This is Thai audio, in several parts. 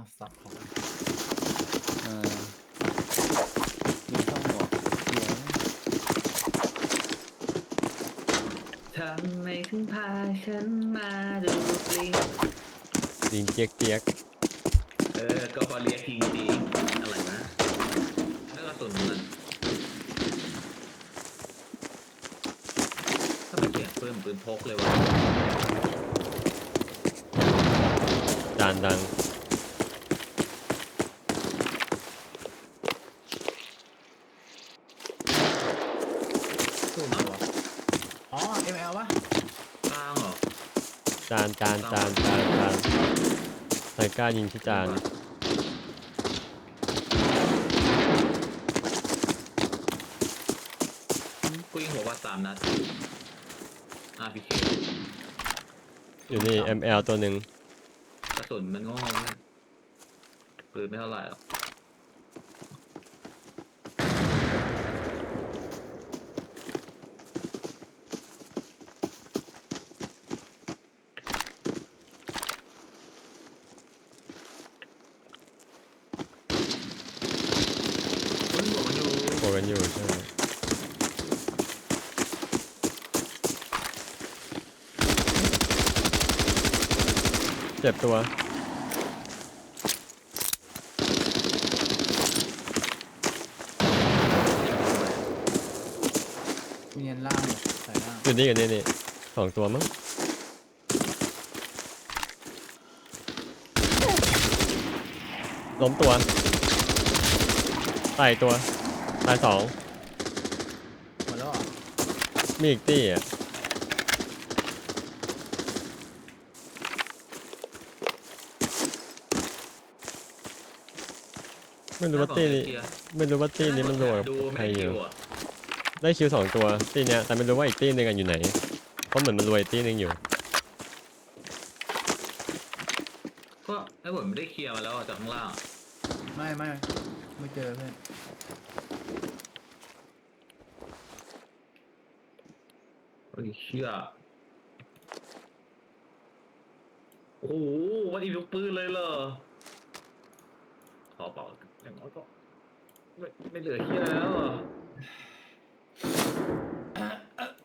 ต้องสับของเออมีช่องบอกเสียงทำไมถึงพาฉันมาดูปลิงลิงเจี๊ยกเจี๊ยกเออ ก็พอเรียกจริงๆอะไรนะแล้วก็ตุนมันถ้าไปเขียนปืนปืนพกเลยวะ จานดัง สู้ตัวอ๋อ ML วะ กลางเหรอ จานจานจานจานจานไทก้ายิงที่จานกูยิงหัววัดสามนัด RPK อยู่นี่ ML ตัวหนึ่งกระสุนมันโง่มากปืนไม่เท่าไหร่หรอกเฮ้ยหัวมันอยู่ โกกันอยู่ใช่เจ็บ ตัวมีเนียนล่างอยู่ใส่ล่างอยู่นี่กันนี่นี่สองตัวมั้งล้มตัวตายตัวตายสองหมดแล้วเหรอ มีอีกตี้อะ ไม่รู้ว่าตี้นี้ไม่รู้ว่าตี้นี้มันรวมกับดูใครไม่อคิยู่วอะได้คิวสองตัวตี้เนี้ยแต่ไม่รู้ว่าอีกตี้หนึงอะอยู่ไหนเพราะเหมือนมันรวยตี้หนึงอยู่ ก็ไอ้ผมไม่ได้เคลียร์มาแล้วอะจากข้างล่างอะไม่ไม่ไม่เจอเพื่อนเฮ้ยเชี่ยโอ้โหวันนี้ยกปืนเลยเหรอขอ เป่าอย่างน้อยก็ไม่ไม่เหลือเชี่ยแล้วอะ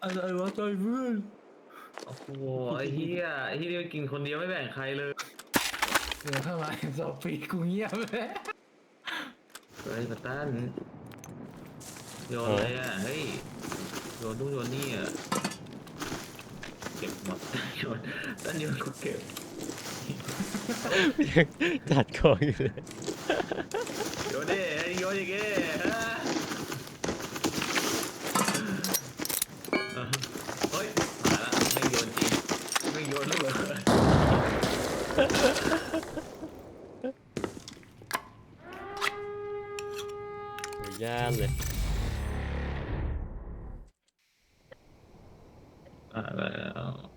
อะไรวะจอยเพื่อนโอ้โหไอ้เหี้ยไอ้ที่นี่มันกินคนเดียวไม่แบ่งใครเลยเหลือเข้ามาสองปีกูเงียบเลยเฮ้ยปัตตันโยนอะไรอะเฮ้ยโยนนู่นโยนนี่อะเก็บหมดโยนตั้นโยนกูเก็บ จัดของอยู่เลย โยนดิไอ้โยนอย่างเงี้ยฮะอ่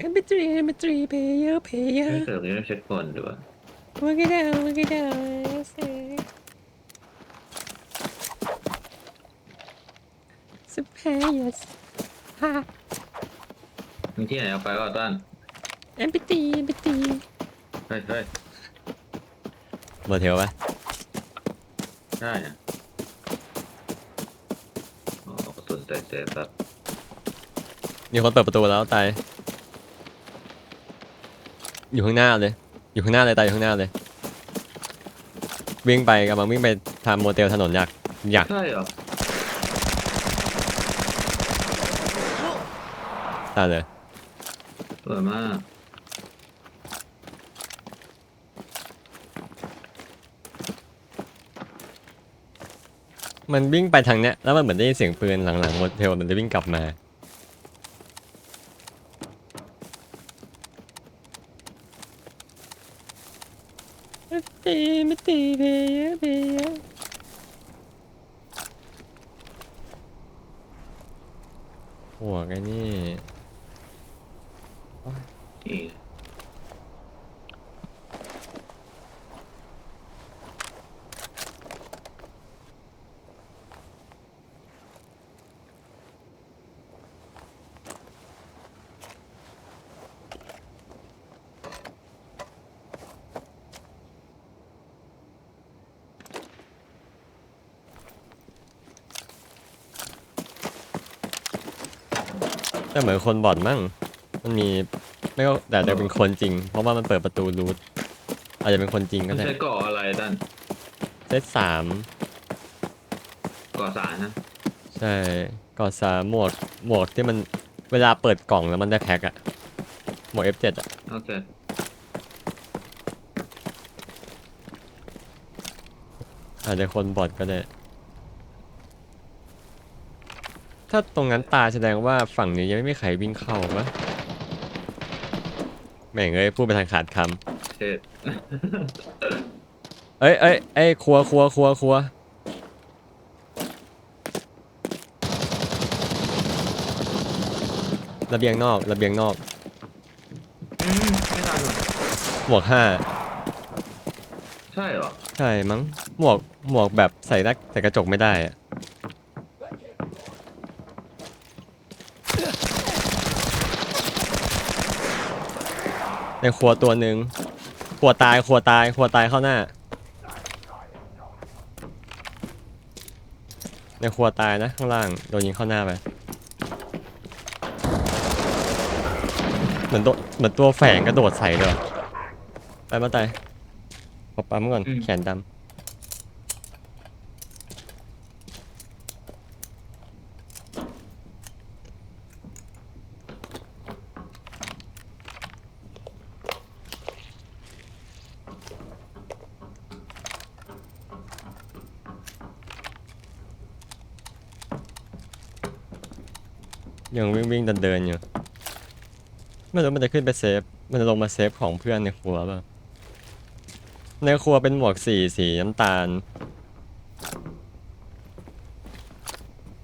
ะเฮ้ยมาละไม่โยนจริงไม่โยนแล้วเบิดโอ้ยย่านเลยอะแล้วเอ็มบีทรีเอ็มบีทรีเพย์เยอร์เพย์เยอไม่ร์เกิดนี้ต้องเช็คก่อนดีกว่ามากันดาวมากันดาวสเปซฮ่า มีที่ไหนเอาไปก็ต้นเอ็มบีทรีเอ็มบีทรีเฮ้ยเฮ้ยโมเทลปะได้นะอ๋อกระสุนใส่เสร็จครับมีคนเปิดประตูแล้วตาย อยู่ข้างหน้าเลย อยู่ข้างหน้าเลยตายอยู่ข้างหน้าเลย วิ่งไปกำลังวิ่งไปทำโมเตลถนนอยากอยากใช่เหรอตายเลยสวยมากมันวิ่งไปทางเนี้ยแล้วมันเหมือนได้ยินเสียงปืนหลังๆโมเทลมันจะวิ่งกลับมา ตีไม่ตีเพย์เพย์หัวไงนี่ นี่ เหมือนคนบอดมั่ง มันมีไม่ก็แต่จะเป็นคนจริง เพราะว่ามันเปิดประตูรูทอาจจะเป็นคนจริงก็มันได้ใช้เกาะอะไรตั้นเซตสามเกาะสารนะใช่ก่อนสามหมวกหมวกที่มันเวลาเปิดกล่องแล้วมันได้แพ็คอะหมวก F7 อะโอเคอาจจะคนบอดก็ได้ ถ้าตรงนั้นตายแสดงว่าฝั่งนี้ยังไม่มีใครวิ่งเข้าปะแม่งเอ้ยพูดไปทางขาดคเช็ดำเอ้ยเอ้ยเอ้ยครัวครัวครัวครัวระเบียงนอกระเบียงนอกอืมไม่ทันหรอหมวกห้าใช่เหรอ ใช่มั้งหมวกหมวกแบบใส่ได้ใส่กระจกไม่ได้อะ ในครัวตัวหนึ่งครัวตายครัวตายครัวตายเข้าหน้า ในครัวตายนะข้างล่างโดนยิงเข้าหน้าไปเหมือนโดนเหมือนตัวแฝงกระโดดใส่เลยว่ะไปมาตายขอปั๊มก่อนแขนดำ ยังวิ่งวิ่งเดินเดินอยู่ไม่รู้มันจะขึ้นไปเซฟ มันจะลงมาเซฟของเพื่อนในครัวเปล่าในครัวเป็นหมวกสีสีน้ำตาล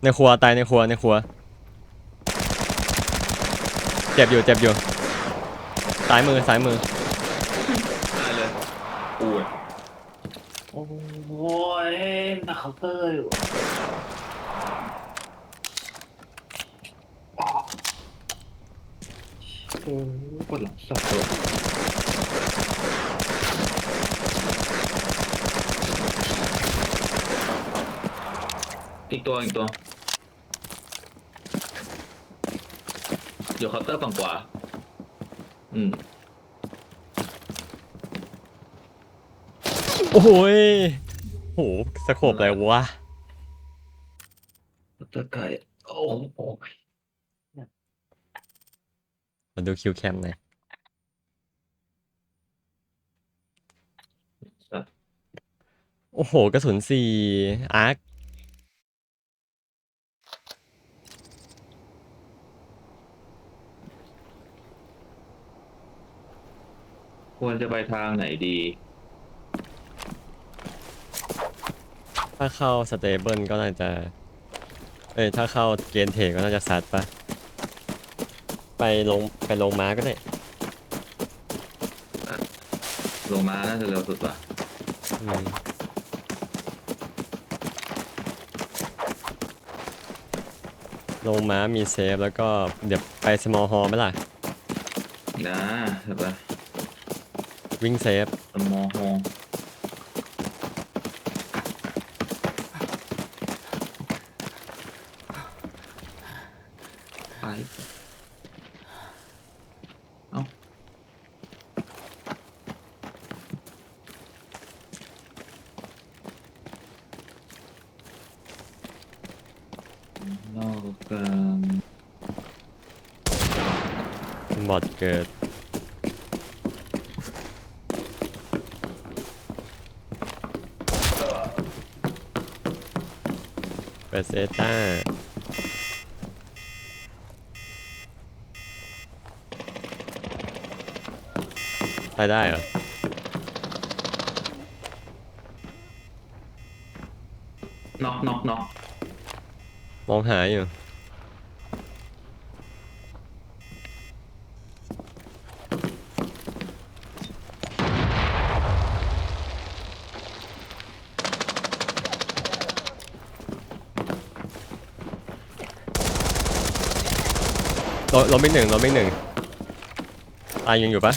ในครัวตายในครัวในครัว เจ็บอยู่เจ็บอยู่ซ้ายมือซ้ายมือได้เลยอูดโอ้ยหนักเคาน์เตอร์อยู่โอ้ยปวดหลังสับเลยอีกตัวอีกตัว อยู่เคาน์เตอร์ฝั่งขวา อืม โอ้โหยโหสโคบอะไรวะเคาน์เตอร์ไก่โอ้โห มาดูคิวแคมหน่อยสัตว์โอ้โห กระสุนสี่อาร์คควรจะไปทางไหนดี ถ้าเข้าสเตเบิลก็น่าจะ เอ้ย ถ้าเข้าเกนเทก็น่าจะซัดปะ ไปลงไปลงม้าก็ได้ ลงมาน่าจะเร็วสุดว่ะอืมลงม้ามีเซฟแล้วก็เดี๋ยวไปสมอลฮอลไหมล่ะ นะใช่ปะวิ่งเซฟ สมอฮองไปเอ้า นอกกัน บอด เกิด เปิดเซต้า ไปได้เหรอ น็อกน็อกน็อกมองหาอยู่ ลบลบไม่หนึ่งลบไม่หนึ่งตายยังอยู่ปะ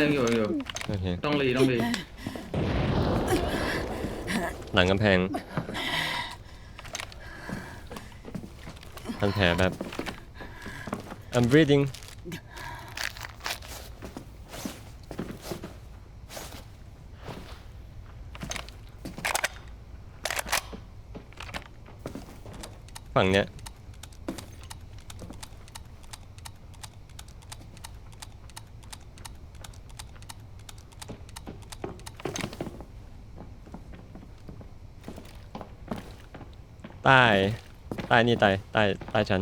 ยังอยู่ยังอยู่โอเคต้องรีต้องรีหลังกำแพงพันแผลแบบ I'm breathing ฝั่งเนี้ย ใต้ใต้นี่ใต้ใต้ใต้ชั้น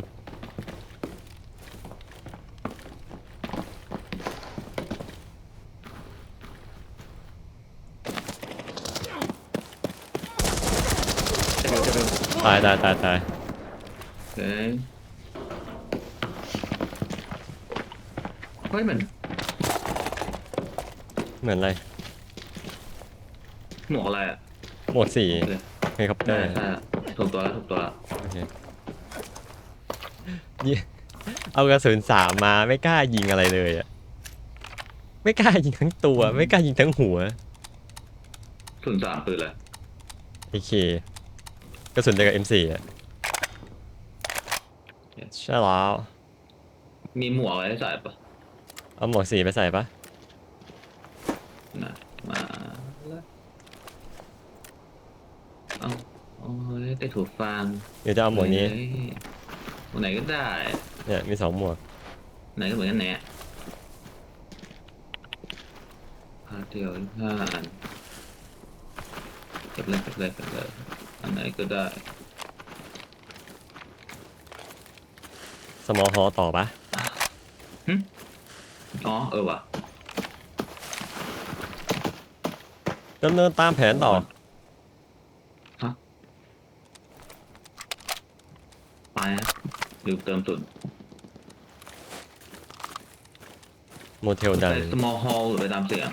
จะดูจะดูตายตายตายตายเฮ้ยเฮ้ยมันเหมือนอะไรหมวกอะไรอะหมวดสี่โอเคเฮลิคอปเตอได้ร์ใช่ ถูกตัวแล้วถูกตัวแล้วโอเคยิเอากระสุนสามมาไม่กล้ายิงอะไรเลยอะไม่กล้ายิงทั้งตัว ไม่กล้ายิงทั้งหัวศูนย์สามปืนเลยโอเคกระสุนเดียวกับ M4 อะใช่แล้วมีหมวกอะไรให้ใส่ปะเอาหมวกสีไปใส่ปะนะมาแล้วเอาโอ้ย ได้ถูกฟังเดี๋ยวจะเอาหมวกนี้เฮ้ยหมวกไหนก็ได้ เนี่ยมีสองหมวก ไหนก็เหมือนกันแน่พาเดียวห้าอันเก็บเลยเก็บเลยเก็บเลยอันไหนก็ได้ สมอฮอต่อปะอ๋อเออว่ะดำเนินตามแผนต่อ ไปนะ ลืมเติมตุนโมเทลดันไป small hall หรือไปตามเสียง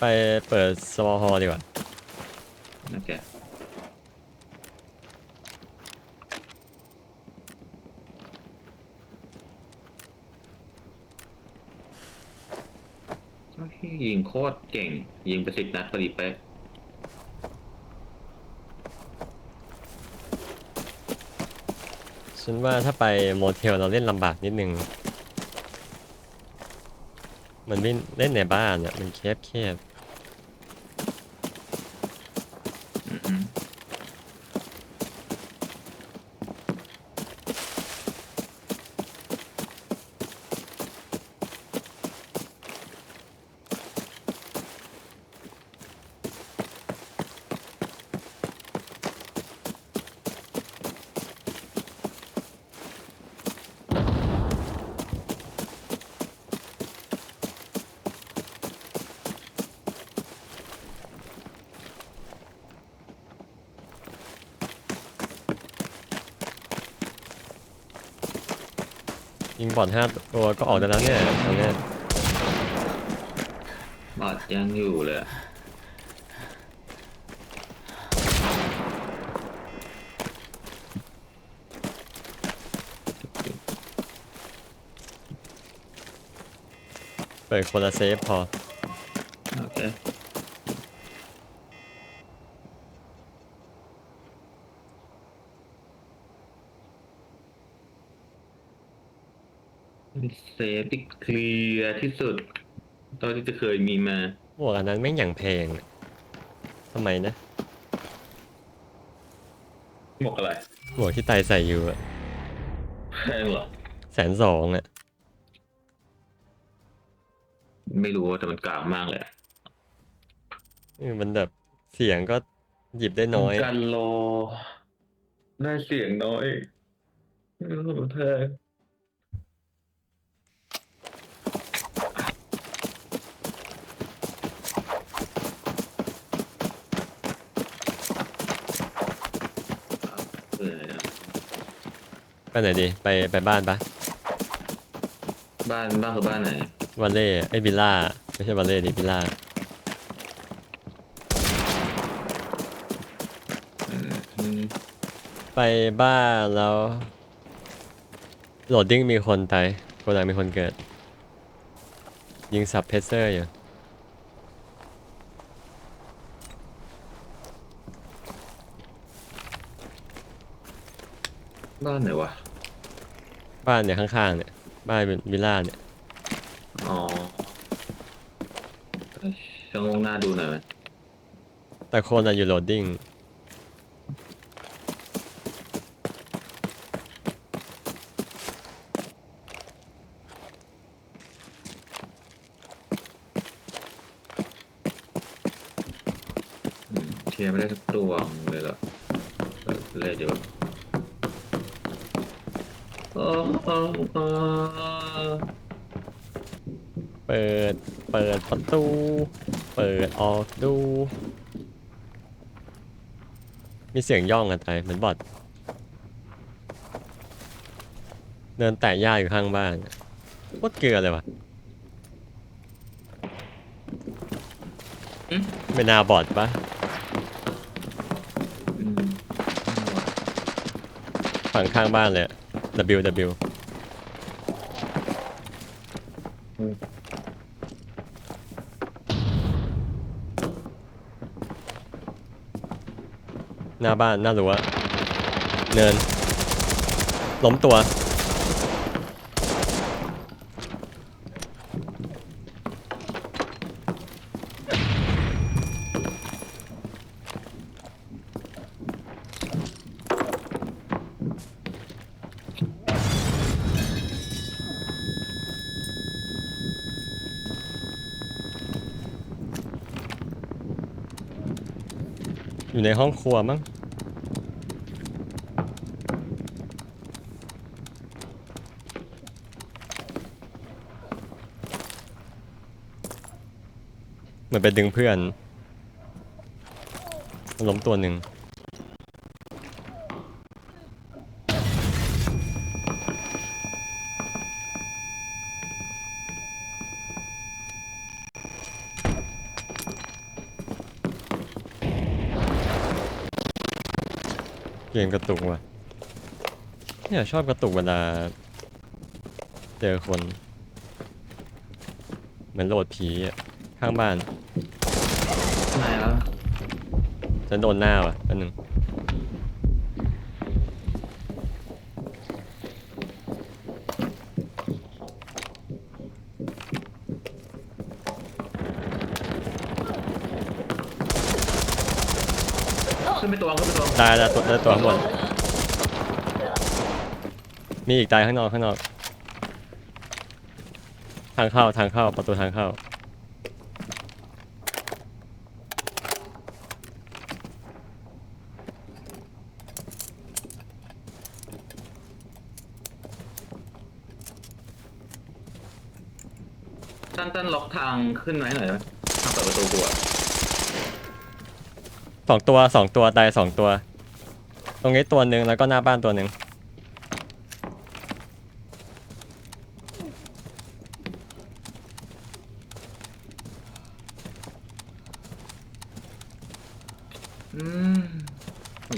ไปเปิดสมอฮอดีกว่า โอเคโอ้ยยิงโคตรเก่ง ยิงไปสิบนัดพอดีเป๊ะ ฉันว่าถ้าไปโมเทลเราเล่นลำบากนิดนึง มันไม่เล่นในบ้านเนี่ยมันแคบแบอลห้าตัวก็ออกได้แล้วเนี่ยตอนเนี้ยบอดยังอยู่เลยเปิดคนละเซฟพอเคเซฟ ที่เคลียร์ที่สุดเท่าที่จะเคยมีมา หมวกอันนั้นแม่งอย่างแพงอะทำไมนะ หมวกอะไรหมวกที่ไตใส่อยู่อะแพงเหรอ แสนสองอะไม่รู้แต่มันกลางมากเลยอะเออมันแบบเสียงก็หยิบได้น้อย กันโลได้เสียงน้อยเออแพงเออ ไปไหนดี ไปไปบ้านปะบ้านบ้านคือบ้านไหนวันเล่ไอ้ยวิลล่า ไม่ใช่วันเล่ดิวิลล่า อืมอืมไปบ้านแล้วโหลดดิ้งมีคนตายโกดังมีคนเกิด ยิงสับเพเซอร์อยู่บ้านไหนวะ บ้านเนี่ยข้างๆเนี่ย บ้านเป็นวิลล่าเนี่ยอ๋อเอ้ยชะโงงหน้าดูหน่อยไหมแต่คนอะอยู่โหลดดิ้งอืมเคลียร์ไม่ได้สักตัวเลยเหรอเออเลยเดี๋ยว โอ้โอ้โอ้เปิด เปิดประตู เปิดออกดู มีเสียงย่องกันไปเหมือนบอทเดินแตะหญ้าอยู่ข้างบ้านโคตรเกลือเลยวะไม่น่าบอดปะอืมฝั่งข้างบ้านเลยอะ W W หน้าบ้านหน้ารั้วเนิน ล้มตัว ในห้องครัวมั้งเหมือนไปดึงเพื่อนล้มตัวหนึ่ง มกระตุกว่ะเนี่ยชอบกระตุกเวลา เจอคน เหมือนโหลดผีอะข้างบ้าน ไหนแล้ว จะโดนหน้าว่ะอันหนึ่ง ขึ้นไปตัวขึ้นไปตัวตายแล้วตัวได้ตัวข้างบนมีอีกตายข้างนอกข้างนอก ทางเข้าทางเข้าประตูทางเข้า ตั้นตั้นล็อกทางขึ้นมาให้หน่อยไหมทางเปิดประตูกูอะ สองตัวสองตัวตายสองตัว ตรงนี้ตัวหนึ่งแล้วก็หน้าบ้านตัวหนึ่งอืม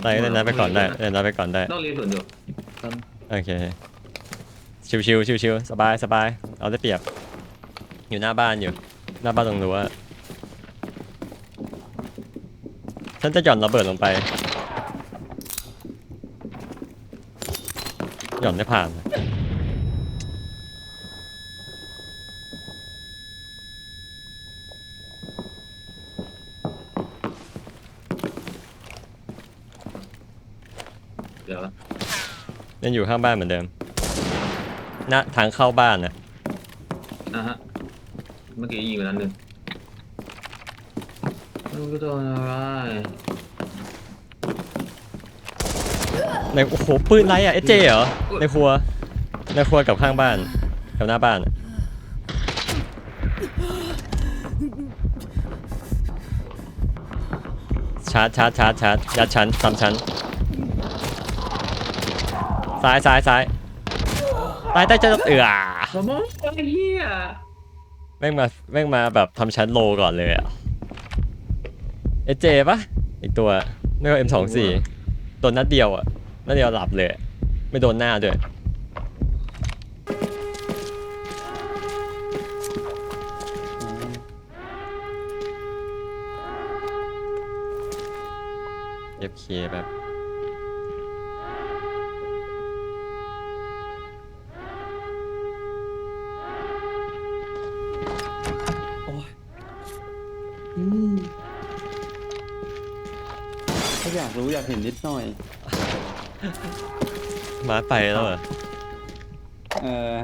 ตายเล่นน้ำไปก่อนได้เล่นน้ำไปก่อนได้ ต้องรีบส่วนอยู่ตั้นโอเค ชิวชิวชิวชิวๆสบายสบายเอาได้เปรียบ อยู่หน้าบ้านอยู่ หน้าบ้านตรงรั้ว ฉันจะหย่อนระเบิดลงไป หย่อนไม่ผ่าน เดี๋ยวยังอยู่ข้างบ้านเหมือนเดิมหน้าทางเข้าบ้านนะอะฮะ เมื่อกี้ยิงไปนัดหนึ่ง ไม่รู้โดนอะไรในโอ้โหปืนไรอะเอเจเหรอในครัวในครัวกับข้างบ้านกับหน้าบ้านชาร์จชาร์จชาร์จชาร์จยัดชั้นซ้ำชั้นซ้ายซ้ายซ้ายตายใต้จะเอือสมองไอ้เหี้ยแม่งมาแม่งมาแบบทำชั้นโลก่อนเลยอะ เอเจปะอีกตัวไม่ก็เอ็มสองสี่ตัวนัดเดียวอะนัดเดียวหลับเลย ไม่โดนหน้าด้วยเอฟเคแบบโอ้ยอืม ถ้าอยากรู้อยากเห็นนิดหน่อย มาไปแล้วเหรอเออ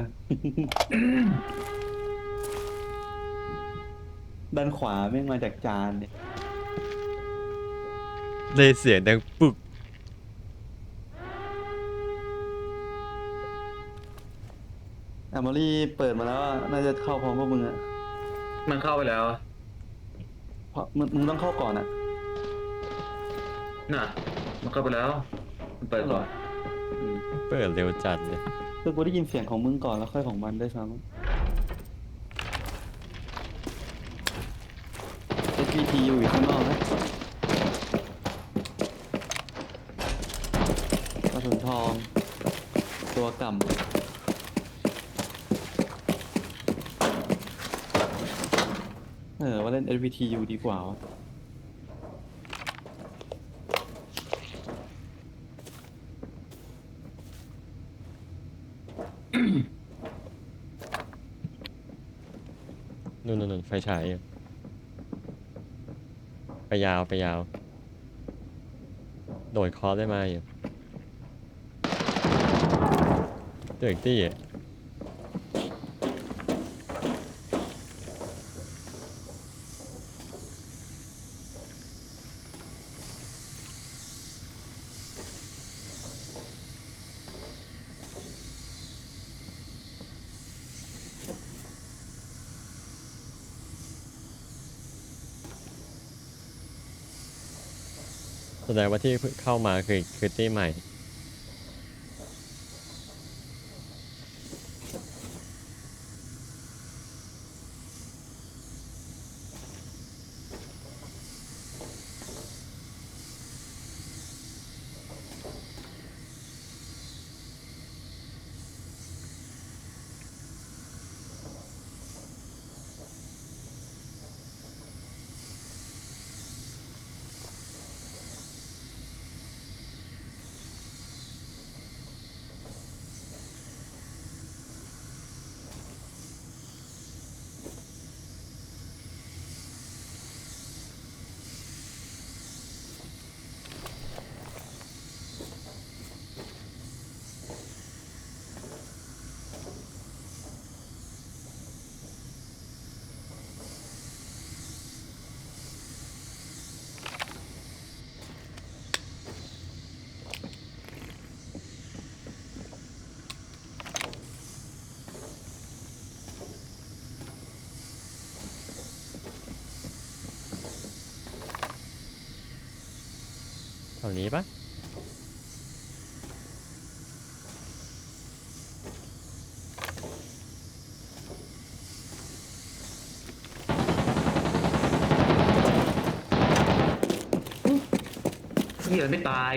ด้านขวาแม่งมาจากจานเนี่ยเลยเสียงดังปุกอะมอรี่เปิดมาแล้วอะน่าจะเข้าพร้อมพวกมึงอะมันเข้าไปแล้วเพราะมึงมึงต้องเข้าก่อนอะ น่ะ มันเข้าไปแล้ว มันเปิดก่อนอืมเปิดเร็วจัดเลยคือกูได้ยินเสียงของมึงก่อนแล้วค่อยของมันได้วยซ้ำ SPT อยู่ข้างนอกนะกระสุนทอง ตัวกำเออว่าเล่น SPTU ดีกว่าวะ นู่นนู่นนู่น ไฟฉายอยู่ไปยาวไปยาว โดดคอร์สได้มาอยู่เจออีกตี้ แสดงว่าที่เข้ามาคือคือตี้ใหม่ ถวนี้ปะเหี้ยไม่ตาย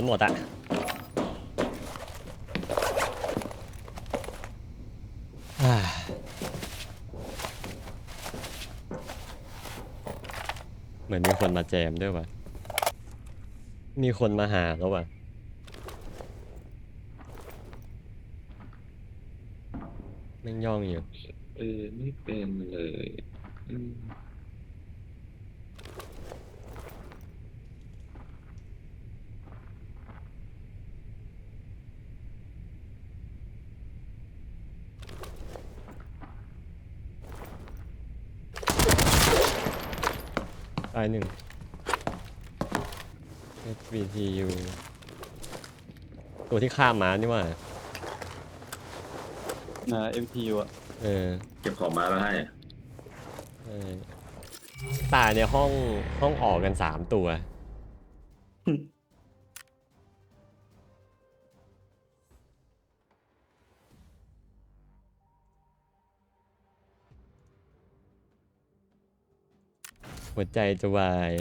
นหมดอะอ่าเหมือนมีคนมาแจมด้วยว่ะมีคนมาหาแล้วว่ะแม่งย่องอยู่ เออ ไม่เป็นเลย อืมายหนึ่ง SVTU ตัวที่ข้ามมานี่ว่า นะ MTU อะเออเก็บของมาแล้วให้ เออตายในห้องห้องออกกันสามตัว หัวใจจะวาย